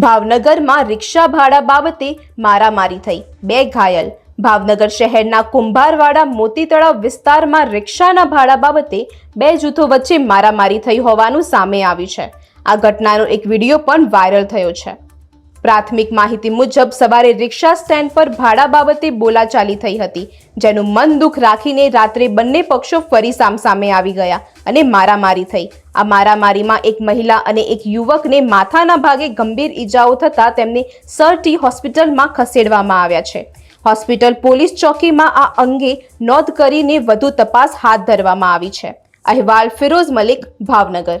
ભાવનગરમાં રિક્ષા ભાડા બાબતે મારામારી થઈ. બે ઘાયલ. ભાવનગર શહેરના કુંભારવાડા મોતી તળાવ વિસ્તારમાં રિક્ષાના ભાડા બાબતે બે જૂથો વચ્ચે મારામારી થઈ હોવાનું સામે આવ્યું છે. આ ઘટનાનો એક વીડિયો પણ વાયરલ થયો છે. પ્રાથમિક માહિતી મુજબ સવારે રિક્ષા સ્ટેન્ડ પર ભાડા બાબતે બોલાચાલી થઈ હતી, જેનું મન દુઃખ રાખીને રાત્રે બંને પક્ષો ફરી સામસામે આવી ગયા અને મારામારી થઈ. આ મારામારીમાં એક મહિલા અને એક યુવકને માથાના ભાગે ગંભીર ઈજાઓ થતાં તેમને સર ટી હોસ્પિટલમાં ખસેડવામાં આવ્યા છે. હોસ્પિટલ પોલીસ ચોકીમાં આ અંગે નોંધ કરીને વધુ તપાસ હાથ ધરવામાં આવી છે. અહેવાલ ફિરોઝ મલિક, ભાવનગર.